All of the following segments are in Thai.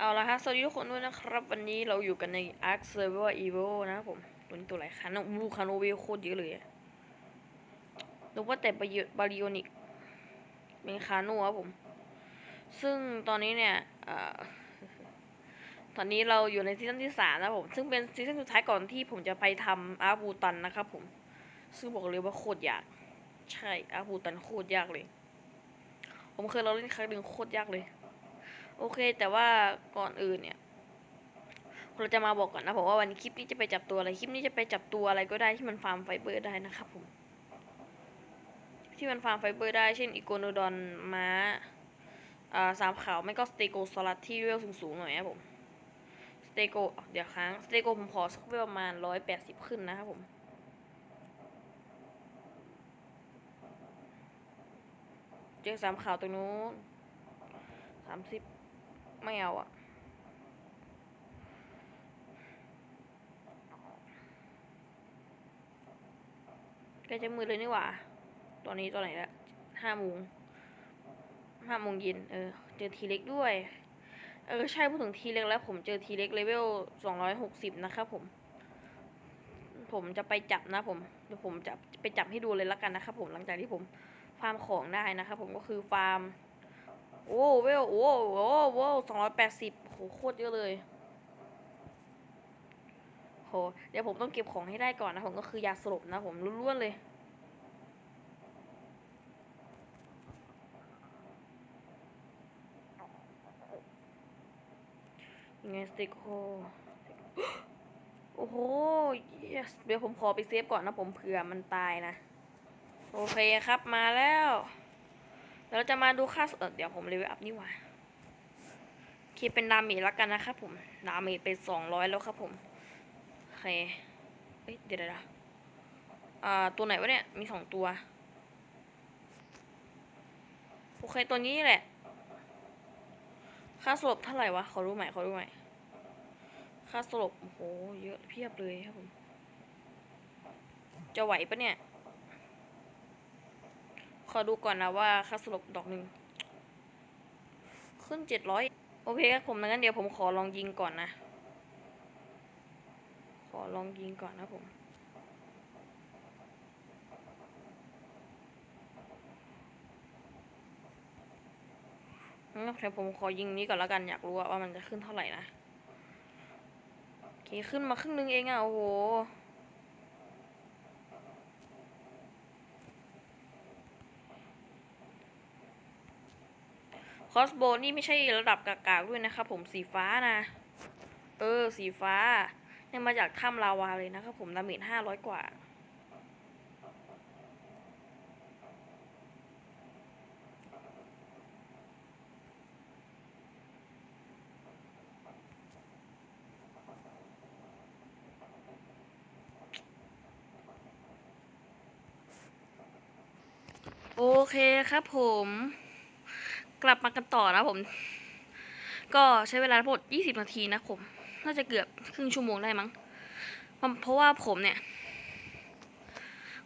เอาละฮะสวัสดีทุกคนด้วยนะครับ วันนี้เราอยู่กันใน Ark Server Evil นะครับผมตัวนี้ตัวอะไรคาโนวูคาโนเวโคตรเยอะเลยนึกว่าแต่บาริบาริโอนิกเป็นคาโนครับผม ซึ่งตอนนี้เนี่ยอตอนนี้เราอยู่ในซีซั่นที่สามนะครับผม ซึ่งเป็นซีซั่นสุดท้ายก่อนที่ผมจะไปทำอาร์บูตันนะครับผม ซึ่งบอกเลยว่าโคตรยาก ใช่อาร์บูตันโคตรยากเลย ผมเคยเราเล่นครั้งหนึ่งโคตรยากเลย โอเค แต่ว่าก่อนอื่นเนี่ยเราจะมาบอกก่อนนะผมว่าวันนี้คลิปนี้จะไปจับตัวอะไรคลิปนี้จะไปจับตัวอะไรก็ได้ที่มันฟาร์มไฟเบอร์ได้นะครับผมที่มันฟาร์มไฟเบอร์ได้เช่นอีโกโนดอนม้าอ่าสามขาวไม่ก็สเตโกซอลัสที่เวลสูงๆหน่อยนะผมสเตโกเดี๋ยวค้างสเตโกผมขอสักเวลประมาณร้อยแปดสิบขึ้นนะครับผมเจอสามขาวตรงนู้นสามสิบ ไม่เอาอะใกล้จะมืดเลยนี่หว่า ตอนนี้ตอนไหนละห้าโมงห้าโมงเย็นเออ เจอทีเล็กด้วย เออ ใช่พูดถึงทีเล็กแล้วผมเจอทีเล็กเลเวลสองร้อยหกสิบนะครับผม ผมจะไปจับนะผม เดี๋ยวผมจะไปจับให้ดูเลยละกันนะครับผมหลังจากที่ผมฟาร์มของได้นะครับผมก็คือฟาร์ม โอ้เวลโอ้โหโว้สองร้อยแปดสิบโหโคตรเยอะเลยโหเดี๋ยวผมต้องเก็บของให้ได้ก่อนนะผมก็คือยาสลบนะผมล้วนๆเลยยังไงสติกโฮโอ้โห yes เดี๋ยวผมขอไปเซฟก่อนนะผมเผื่อมันตายนะ โอเคครับมาแล้ว เราจะมาดูค่าสเออเดี๋ยวผมเลเวอัพนี่ว่าคิดเป็นดาเมจแล้วกันนะครับผมดาเมจเป็นสองร้อยแล้วครับผมโอเคเอ้ยเดี๋ยวเดี๋ยวเดี๋ยวอ่าตัวไหนวะเนี่ยมีสองตัวโอเคตัวนี้แหละ ค่าสลบเท่าไหร่วะขอรู้ใหม่ขอรู้ใหม่ค่าสลบโอ้โหเยอะเพียบเลยครับผมจะไหวปะเนี่ย ขอดูก่อนนะว่าค่าสลบดอกหนึ่งขึ้นเจ็ดร้อยโอเคครับผมงั้นเดี๋ยวผมขอลองยิงก่อนนะ ขอลองยิงก่อนนะผมงั้นเดี๋ยวผมขอยิงนี้ก่อนแล้วกันอยากรู้ว่ามันจะขึ้นเท่าไหร่นะโอเคขึ้นมาครึ่งนึงเองอะโอ้โห อสโบนี่ไม่ใช่ระดับกากๆด้วยนะครับผมสีฟ้านะ เออ สีฟ้า เนี่ยมาจากถ้ำลาวาเลยนะครับผมดาเมจห้าร้อยกว่า โอเคครับผม กลับมากันต่อนะผม ก็ใช้เวลาทั้งหมด20 นาทีนะผม น่าจะเกือบครึ่งชั่วโมงได้มั้ง เพราะว่าผมเนี่ย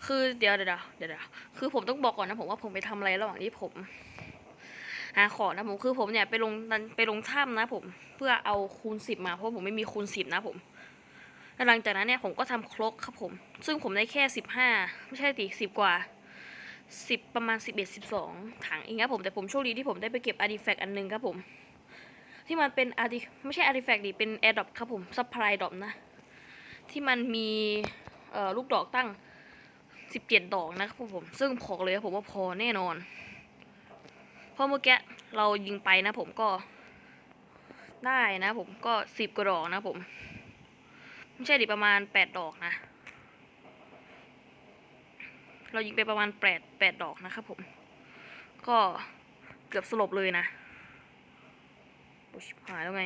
คือเดี๋ยวเดี๋ยวเดี๋ยวคือผมต้องบอกก่อนนะผมว่าผมไปทำอะไรระหว่างที่ผมหาของนะผมคือผมเนี่ยไปลงไปลงถ้ำนะผม เพื่อเอาคูณสิบมาเพราะผมไม่มีคูณสิบนะผมหลังจากนั้นเนี่ยผมก็ทำครกครับผม ซึ่งผมได้แค่สิบห้าไม่ใช่ดิสิบกว่า สิบประมาณสิบเอ็ดสิบสองถังเองครับผม แต่ผมโชคดีที่ผมได้ไปเก็บอาร์ติแฟกต์อันหนึงครับผม ที่มันเป็นอาร์ติไม่ใช่อาร์ติแฟกต์ดิเป็นแอร์ดรอปครับผมซัพพลายดรอปนะ ที่มันมีลูกดอกตั้งสิบเจ็ดดอกนะครับผม ซึ่งพอเลยครับผมว่าพอแน่นอน เพราะเมื่อกี้เรายิงไปนะผมก็ได้นะผมก็สิบกว่าดอกนะผม ไม่ใช่ดิประมาณแปดดอกนะ เรายิงไปประมาณแปดแปดดอกนะครับผม ก็เกือบสลบเลยนะโอ้ชิบหายแล้วไง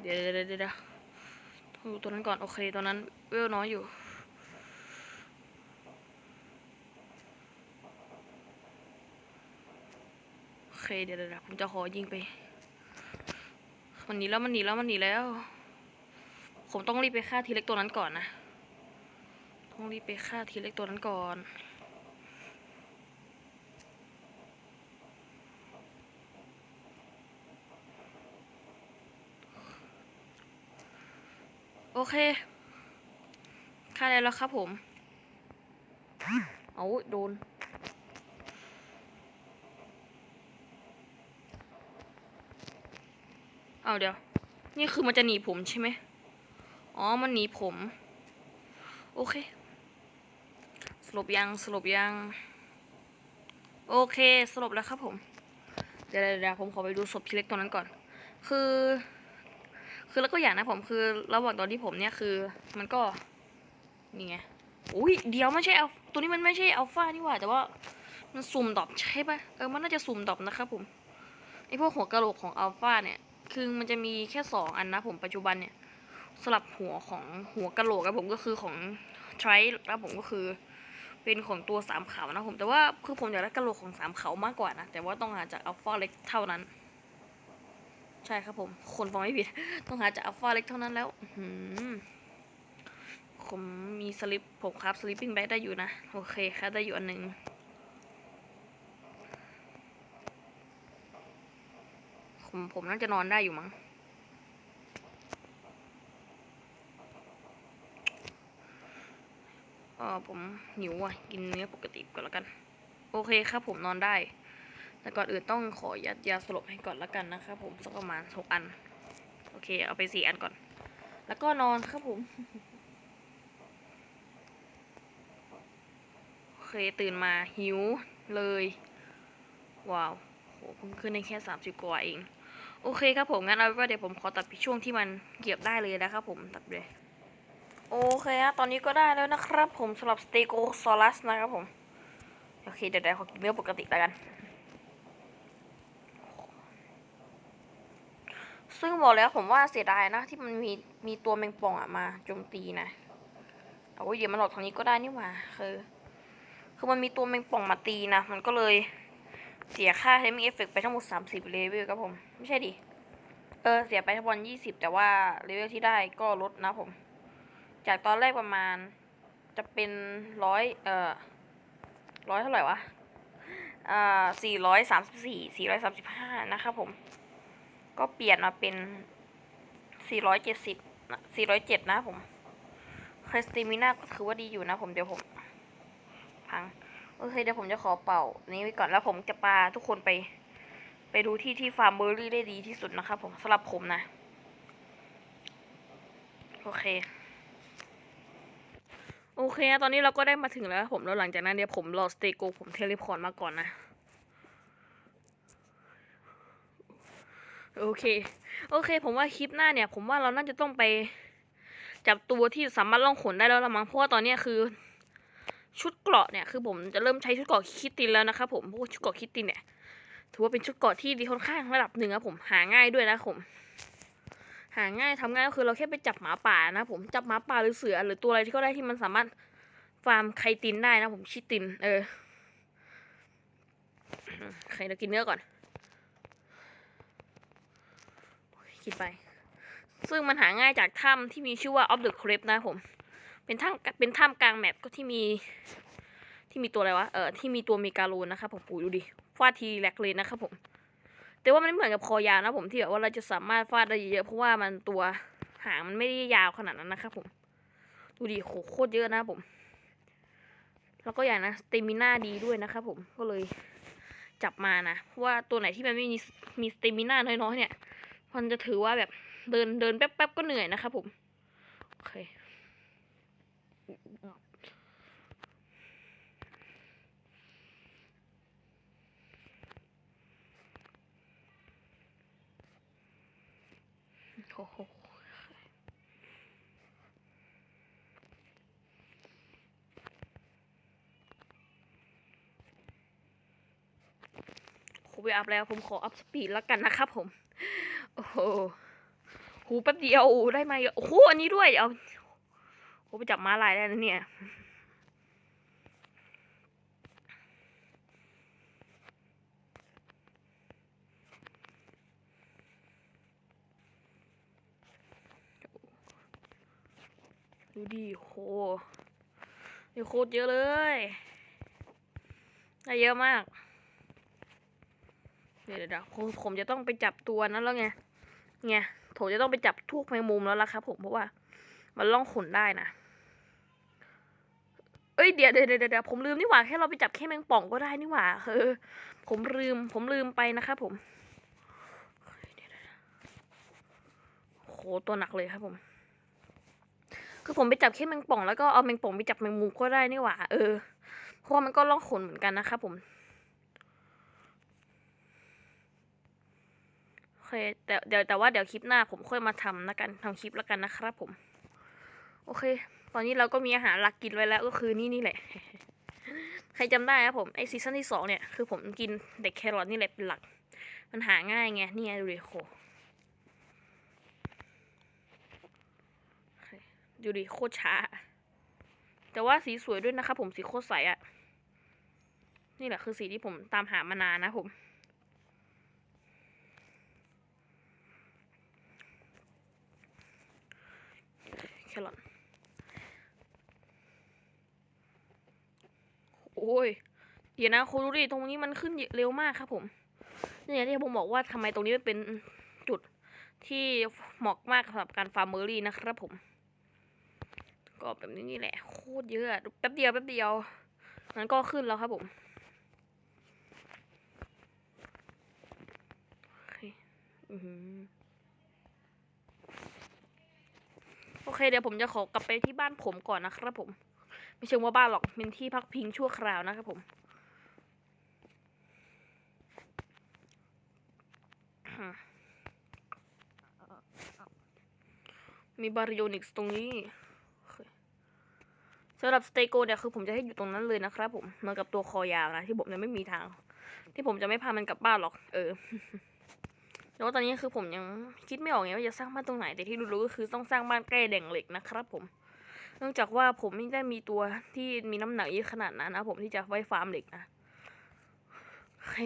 เดี๋ยวเดี๋ยวเดี๋ยวเดี๋ยวต้องดูตัวนั้นก่อน โอเคตัวนั้นเวลน้อยอยู่ โอเคเดี๋ยวเดี๋ยวเดี๋ยวผมจะขอยิงไป มันหนีแล้วมันหนีแล้วมันหนีแล้ว ผมต้องรีบไปฆ่าทีเล็กตัวนั้นก่อนนะ ต้องรีบไปฆ่าทีเล็กตัวนั้นก่อนโอเคฆ่าได้แล้วครับผม เอาโดน เอาเดี๋ยว นี่คือมันจะหนีผมใช่ไหม อ๋อ มันหนีผม โอเค สลบยังสลบยัง โอเคสลบแล้วครับผม เดี๋ยวเดี๋ยวผมขอไปดูศพพี่เล็กตัวนั้นก่อน คือ คือแล้วก็อย่างนะผมคือระหว่างตอนที่ผมเนี่ยคือ มันก็นี่ไงอุ้ยเดี๋ยวไม่ใช่เอาตัวนี้มันไม่ใช่อัลฟานี่หว่า แต่ว่ามันสุ่มดอปใช่ปะเออมันน่าจะสุ่มดอปนะครับผมไอพวกหัวกะโหลกของอัลฟาเนี่ยคือมันจะมีแค่สองอันนะผมปัจจุบันเนี่ยสลับหัวของหัวกะโหลกกับผมก็คือของไทริแล้วผมก็คือ เป็นของตัวสามเขานะผมแต่ว่าคือผมอยากได้กระโหลกของสามเขามากกว่านะแต่ว่าต้องหาจากอัลฟาเล็กเท่านั้น ใช่ครับผม คนฟังไม่ผิด ต้องหาจากอัลฟาเล็กเท่านั้นแล้วอืผมมีสลิปผมครับสลิปปิ้งแบ็ได้อยู่นะ โอเคครับได้อยู่อันหนึ่งผมผมน่าจะนอนได้อยู่มั้ง เออผมหิวอะ กินเนื้อปกติก่อนล้วกัน โอเคครับผมนอนได้ แต่ก่อนอื่นต้องขอยัดยาสลบให้ก่อนล้วกันนะครับผมสักประมาณหกอัน โอเค เอาไปสี่อันก่อน แล้วก็นอนครับผม โอเคตื่นมาหิวเลย ว้าวโหเพิ่งขึ้นได้แค่สามสิบกว่าเอง โอเคครับผมงั้นเอาเป็นว่าเดี๋ยวผมขอตัดช่วงที่มันเกียบได้เลยนะครับผมตัดเลย โอเคฮะตอนนี้ก็ได้แล้วนะครับ ผมสำหรับสเตโกซอลัสนะครับผม โอเค เดี๋ยวเขอกินเนื้อปกติแล้วกัน ซึ่งบอกแล้วผมว่าเสียดายนะ ที่มันมีมีตัวแมงป่องอะมาโจมตีนะเอาไว้เดี๋ยวมันหลอกทางนี้ก็ได้นี่หว่าคือ คือมันมีตัวแมงป่องมาตีนะ มันก็เลยเสียค่าให้มีเอฟเฟกไปทั้งหมด 30 เลเวลครับผม ไม่ใช่ดิ เออ เสียไปทั้งหมด20 แต่ว่าเลเวลที่ได้ก็ลดนะผม จากตอนแรกประมาณจะเป็นร้อยเอ่อร้อยเท่าไหร่วะอ่าสี่ร้อยสามสิบสี่สี่ร้อยสามสิบห้านะครับผม ก็เปลี่ยนมาเป็นสี่ร้อยเจ็ดสิบสี่ร้อยเจ็ดนะผมครสติมิน่าก็ถือว่าดีอยู่นะผมเดี๋ยวผมพังโอเคเดี๋ยวผมจะขอเป่า นี้ไว้ก่อนแล้วผมจะพาทุกคนไป ไปดูที่ที่ฟาร์มเบอร์รี่ได้ดีที่สุดนะครับผมสำหรับผมนะ โอเค โอเคนะตอนนี้เราก็ได้มาถึงแล้วผมแล้วหลังจากนั้นเดี๋ยวผมรอสเตโกผมเทเลพอร์ตมาก่อนนะ โอเค โอเค ผมว่าคลิปหน้าเนี่ย ผมว่าเราน่าจะต้องไป จับตัวที่สามารถล่องขนได้แล้วละมั้งเพราะว่าตอนนี้คือชุดเกราะเนี่ยคือผมจะเริ่มใช้ชุดเกราะคิตตินแล้วนะครับผมเพราะว่าชุดเกราะคิตตินเนี่ยถือว่าเป็นชุดเกราะที่ดีค่อนข้างระดับหนึ่งครับผมหาง่ายด้วยนะผม หาง่ายทำง่ายก็คือเราแค่ไปจับหมาป่านะผมจับหมาป่าหรือเสือหรือตัวอะไรที่ก็ได้ที่มันสามารถฟาร์มไคตินได้นะผมชิติน เออโอเคเรากินเนื้อก่อน กินไป ซึ่งมันหาง่ายจากถ้ำที่มีชื่อว่า of the Crypt นะผม เป็นถ้ำเป็นถ้ำกลางแมปก็ที่มี ที่มีตัวอะไรวะ เออที่มีตัวเมกาโลนนะครับผมปูดูดิฟาดทีแรกเลยนะครับผม แต่ว่ามันไม่เหมือนกับคอยาวนะผมที่แบบว่าเราจะสามารถฟาดได้เยอะเพราะว่ามันตัวหางมันไม่ได้ยาวขนาดนั้นนะครับผม ดูดิโหโคตรเยอะนะผม แล้วก็อย่างนะสเตมิน่าดีด้วยนะครับผมก็เลยจับมานะเพราะว่าตัวไหนที่มันไม่มีมีสเตมิน่าน้อยๆเนี่ย มันจะถือว่าแบบเดินเดินแป๊บๆก็เหนื่อยนะครับผมโอเค โอ้โหผมไปอัพแล้วผมขออัพสปีดแล้วกันนะครับผม โอ้โหหูแป๊บเดียวได้มาเยอะโอ้โหอันนี้ด้วย เอาโหไปจับม้าลายได้นะเนี่ย ดูดิโหนี่โคตรเยอะเลยได้เยอะมาก เดี๋ยวเดี๋ยวผมผมจะต้องไปจับตัวนั้นแล้วไง ไง ผมจะต้องไปจับทุกแมงมุมแล้วล่ะครับผมเพราะว่า มันล่องขนได้นะ เอ้ยเดี๋ยเดี๋ยวเดี๋ยวเดี๋ยวผมลืมนี่หว่าแค่เราไปจับแค่แมงป่องก็ได้นี่หว่าเออผมลืม ผมลืมไปนะครับผมโหตัวหนักเลยครับผม คือผมไปจับแค่แมงป่องแล้วก็เอาแมงป่องไปจับแมงมุมก็ได้นี่หว่า เออ เพราะว่ามันก็ล่องขนเหมือนกันนะครับผม โอเค แต่เดี๋ยวแต่ว่าเดี๋ยวคลิปหน้าผมค่อยมาทำนะกันทำคลิปแล้วกันนะครับผม โอเค ตอนนี้เราก็มีอาหารหลักกินไว้แล้วก็คือนี่นี่แหละ ใครจำได้ครับผมไอซีซั่นที่สองเนี่ยคือผมกินเด็กแครอทนี่แหละเป็นหลัก มันหาง่ายไง นี่ไงดูดิโหโอเค ดูดิโคตรช้า แต่ว่าสีสวยด้วยนะครับผมสีโคตรใสอะนี่แหละคือสีที่ผมตามหามานานนะผม แครอทโอ้ย เดี๋ยวนะคุณดูดิตรงนี้มันขึ้นเร็วมากครับผมเนี่ยที่ผมบอกว่าทำไมตรงนี้มันเป็นจุดที่เหมาะมากสำหรับการฟาร์มเมอรี่นะครับผม ก็แบบนี้นี่แหละ โคตรเยอะแป๊บเดียวแป๊บเดียวมันก็ขึ้นแล้วครับผมโอเคเดี๋ยวผมจะขอกลับไปที่บ้านผมก่อนนะครับผม ไม่เชิงว่าบ้านหรอกเป็นที่พักพิงชั่วคราวนะครับผมมีบาริโอนิกส์ตรงนี้ สำหรับสเตโกเนี่ยคือผมจะให้อยู่ตรงนั้นเลยนะครับผมเหมือนกับตัวคอยาวนะที่ผมจะไม่มีทาง ที่ผมจะไม่พามันกลับบ้านหรอก เออแต่ว่าตอนนี้คือผมยังคิดไม่ออกไงว่าจะสร้างบ้านตรงไหนแต่ที่รู้ๆก็คือต้องสร้างบ้านใกล้แหล่งเหล็กนะครับผม เนื่องจากว่าผมไม่ได้มีตัวที่มีน้ำหนักเยอะขนาดนั้นนะผมที่จะไว้ฟาร์มเหล็กนะโอเค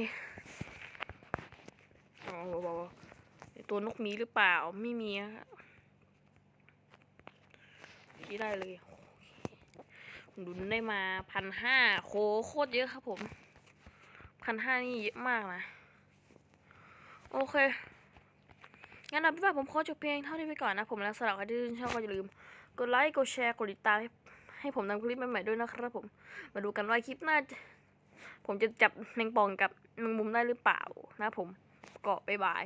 อ๋อว้าวๆตัวนกมีหรือเปล่าไม่มีอะที่ได้เลย ดุนได้มาพันห้าโคโคตรเยอะครับผมพันห้านี่เยอะมากนะ โอเค งั้นเอาเป็นว่าผมขอจบเพียงเท่านี้ไปก่อนนะ ผมและสำหรับใครที่ชื่อบก็อย่าลืม กดไลค์กดแชร์กดติดตามให้ให้ผมทำคลิปใหม่ๆด้วยนะครับผม มาดูกันว่าคลิปหน้า ผมจะจับแมงปองกับแมงมุมได้หรือเปล่านะผมก็บ๊ายบาย